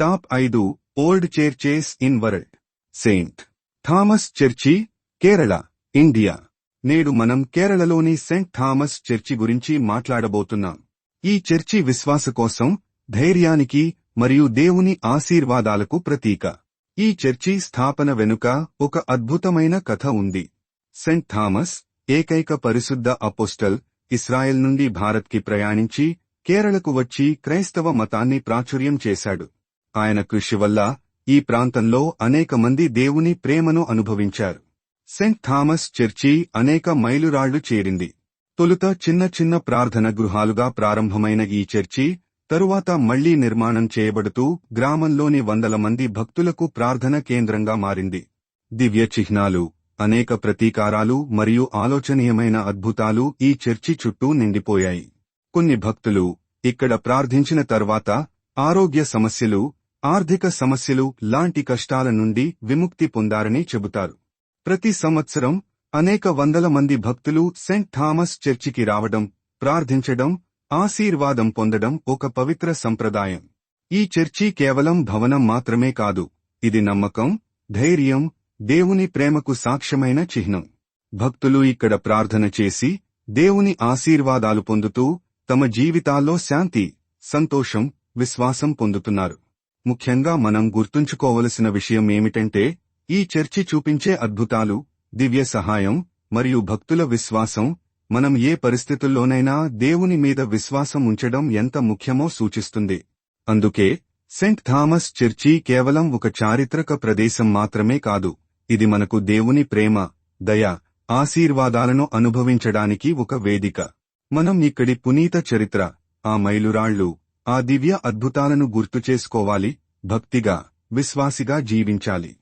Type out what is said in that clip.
Top ఐదు old churches in world saint Thomas church Kerala India నేడు మనం కేరళలోని సెయింట్ థామస్ చర్చి గురించి మాట్లాడబోతున్నాం. ఈ చర్చి విశ్వాస కోసం ధైర్యానికి మరియు దేవుని ఆశీర్వాదాలకు ప్రతీక. ఈ చర్చి స్థాపన వెనుక ఒక అద్భుతమైన కథ ఉంది. సెయింట్ థామస్ ఏకైక పరిశుద్ధ అపోస్టల్ ఇస్రాయెల్ నుండి భారత్కి ప్రయాణించి కేరళకు వచ్చి క్రైస్తవ మతాన్ని ప్రాచుర్యం చేశాడు. ఆయన కృషి వల్ల ఈ ప్రాంతంలో అనేక మంది దేవుని ప్రేమను అనుభవించారు. సెయింట్ థామస్ చర్చి అనేక మైలురాళ్ళు చేరింది. తొలుత చిన్న చిన్న ప్రార్థన గృహాలుగా ప్రారంభమైన ఈ చర్చి తరువాత మళ్ళీ నిర్మాణం చేయబడుతూ గ్రామంలోని వందల మంది భక్తులకు ప్రార్థన కేంద్రంగా మారింది. దివ్య చిహ్నాలు అనేక ప్రతీకారాలు మరియు ఆలోచనీయమైన అద్భుతాలు ఈ చర్చి చుట్టూ నిండిపోయాయి. కొన్ని భక్తులు ఇక్కడ ప్రార్థించిన తర్వాత ఆరోగ్య సమస్యలు ఆర్థిక సమస్యలు లాంటి కష్టాల నుండి విముక్తి పొందారని చెబుతారు. ప్రతి సంవత్సరం అనేక వందల మంది భక్తులు సెంట్ థామస్ చర్చికి రావడం ప్రార్థించడం ఆశీర్వాదం పొందడం ఒక పవిత్ర సంప్రదాయం. ఈ చర్చి కేవలం భవనం మాత్రమే కాదు ఇది నమ్మకం ధైర్యం దేవుని ప్రేమకు సాక్ష్యమైన చిహ్నం. భక్తులు ఇక్కడ ప్రార్థన చేసి దేవుని ఆశీర్వాదాలు పొందుతూ తమ జీవితాల్లో శాంతి సంతోషం విశ్వాసం పొందుతున్నారు. ముఖ్యంగా మనం గుర్తుంచుకోవలసిన విషయం ఏమిటంటే ఈ చర్చి చూపించే అద్భుతాలు దివ్య సహాయం మరియు భక్తుల విశ్వాసం మనం ఏ పరిస్థితుల్లోనైనా దేవుని మీద విశ్వాసం ఉంచడం ఎంత ముఖ్యమో సూచిస్తుంది. అందుకే సెంట్ థామస్ చర్చి కేవలం ఒక చారిత్రక ప్రదేశం మాత్రమే కాదు ఇది మనకు దేవుని ప్రేమ దయ ఆశీర్వాదాలను అనుభవించడానికి ఒక వేదిక. మనం ఇక్కడి పునీత చరిత్ర ఆ మైలురాళ్ళు ఆ దివ్య అద్భుతాలను గుర్తుచేసుకోవాలి భక్తిగా విశ్వాసిగా జీవించాలి.